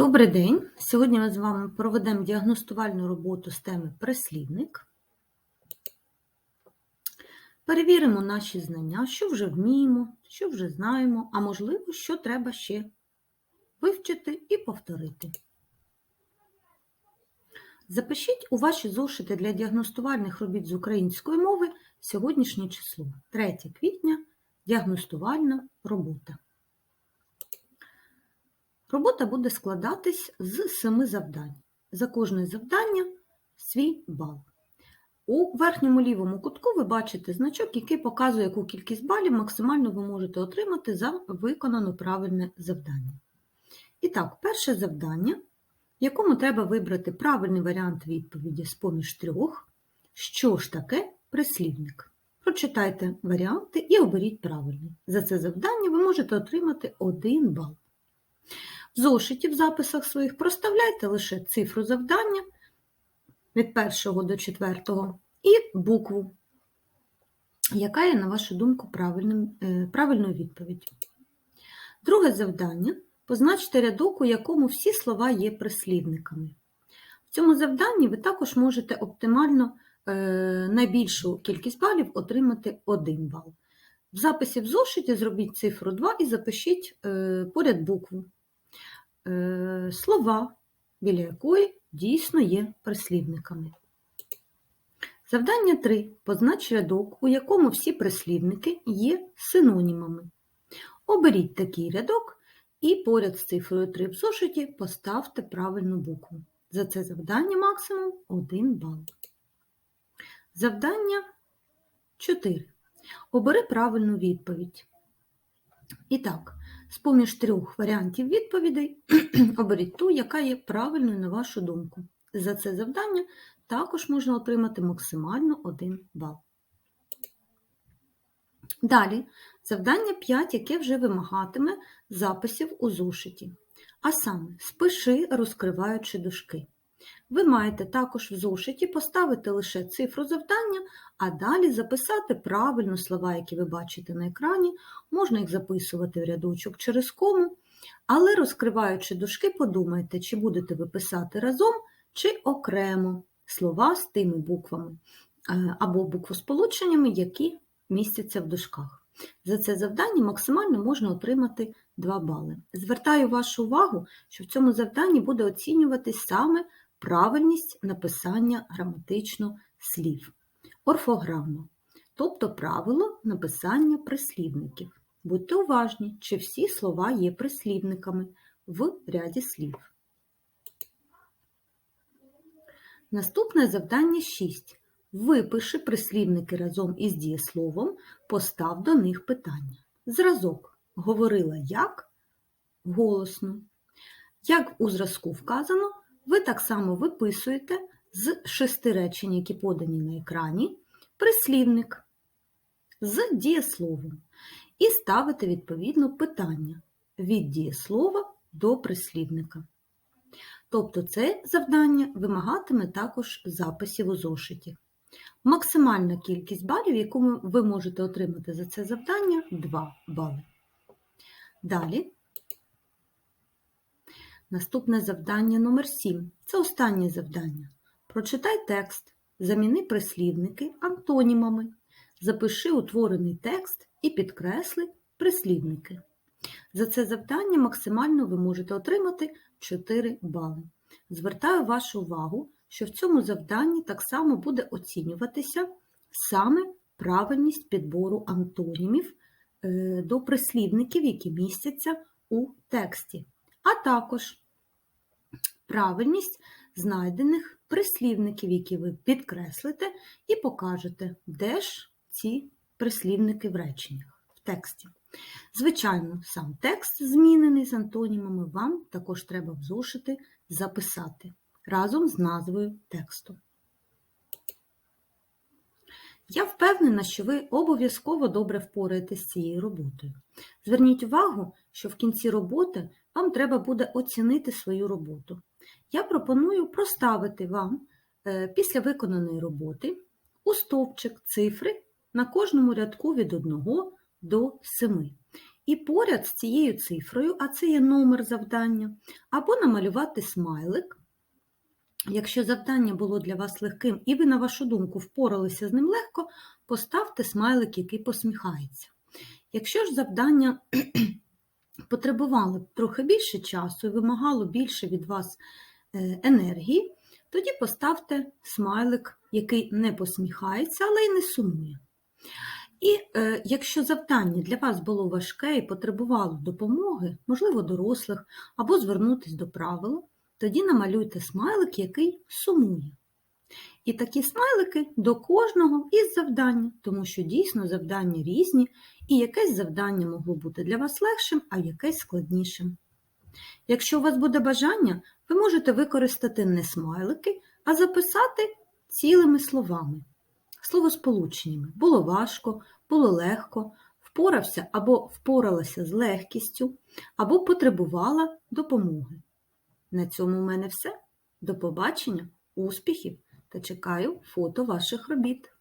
Добрий день! Сьогодні ми з вами проведемо діагностувальну роботу з теми прислівник. Перевіримо наші знання, що вже вміємо, що вже знаємо, а можливо, що треба ще вивчити і повторити. Запишіть у ваші зошити для діагностувальних робіт з української мови сьогоднішнє число 3 квітня діагностувальна робота. Робота буде складатись з семи завдань. За кожне завдання свій бал. У верхньому лівому кутку ви бачите значок, який показує, яку кількість балів максимально ви можете отримати за виконане правильне завдання. І так, перше завдання, в якому треба вибрати правильний варіант відповіді з поміж трьох, що ж таке прислівник. Прочитайте варіанти і оберіть правильний. За це завдання ви можете отримати один бал. В зошиті в записах своїх проставляйте лише цифру завдання від першого до четвертого і букву, яка є, на вашу думку, е, правильною відповіддю. Друге завдання позначте рядок, у якому всі слова є прислівниками. В цьому завданні ви також можете оптимально е, найбільшу кількість балів отримати 1 бал. В записі в зошиті зробіть цифру 2 і запишіть е, поряд букву. Е, слова, біля якої дійсно є прислівниками. Завдання 3. Познач рядок, у якому всі прислівники є синонімами. Оберіть такий рядок і поряд з цифрою 3 в зошиті поставте правильну букву. За це завдання максимум 1 бал. Завдання 4. Обери правильну відповідь. І так, з-поміж трьох варіантів відповідей оберіть ту, яка є правильною на вашу думку. За це завдання також можна отримати максимально 1 бал. Далі завдання 5, яке вже вимагатиме записів у зошиті. А саме спиши, розкриваючи дужки. Ви маєте також в зошиті поставити лише цифру завдання, а далі записати правильно слова, які ви бачите на екрані, можна їх записувати в рядочок через кому, але розкриваючи дужки, подумайте, чи будете ви писати разом, чи окремо слова з тими буквами е, або буквосполученнями, які містяться в дужках. За це завдання максимально можна отримати 2 бали. Звертаю вашу увагу, що в цьому завданні буде оцінюватись саме правильність написання граматично слів, орфограма, тобто правило написання прислівників. Будьте уважні, чи всі слова є прислівниками в ряді слів. Наступне завдання 6. Випиши прислівники разом із дієсловом, постав до них питання. Зразок говорила як голосно. Як у зразку вказано, ви так само виписуєте з шести речень, які подані на екрані, прислівник з дієсловом і ставите відповідно питання від дієслова до прислівника. Тобто це завдання вимагатиме також записів у зошиті. Максимальна кількість балів, яку ви можете отримати за це завдання 2 бали. Далі Наступне завдання номер 7 Це останнє завдання. Прочитай текст, заміни прислівники антонімами. Запиши утворений текст і підкресли прислівники. За це завдання максимально ви можете отримати 4 бали. Звертаю вашу увагу, що в цьому завданні так само буде оцінюватися саме правильність підбору антонімів е, до прислівників, які містяться у тексті а також правильність знайдених прислівників, які ви підкреслите, і покажете, де ж ці прислівники в реченнях, в тексті. Звичайно, сам текст, змінений з антонімами, вам також треба в зошити записати разом з назвою тексту. Я впевнена, що ви обов'язково добре впораєтесь з цією роботою. Зверніть увагу, що в кінці роботи вам треба буде оцінити свою роботу. Я пропоную проставити вам е, після виконаної роботи у стовпчик цифри на кожному рядку від 1 до 7. І поряд з цією цифрою, а це є номер завдання, або намалювати смайлик. Якщо завдання було для вас легким і ви, на вашу думку, впоралися з ним легко, поставте смайлик, який посміхається. Якщо ж завдання потребувало трохи більше часу і вимагало більше від вас енергії, тоді поставте смайлик, який не посміхається, але й не сумує. І е, якщо завдання для вас було важке і потребувало допомоги, можливо, дорослих, або звернутися до правила, тоді намалюйте смайлик, який сумує. І такі смайлики до кожного із завдання, тому що дійсно завдання різні, і якесь завдання могло бути для вас легшим, а якесь складнішим. Якщо у вас буде бажання, ви можете використати не смайлики, а записати цілими словами, словосполученнями. Було важко, було легко, впорався або впоралася з легкістю, або потребувала допомоги. На цьому в мене все. До побачення, успіхів та чекаю фото ваших робіт.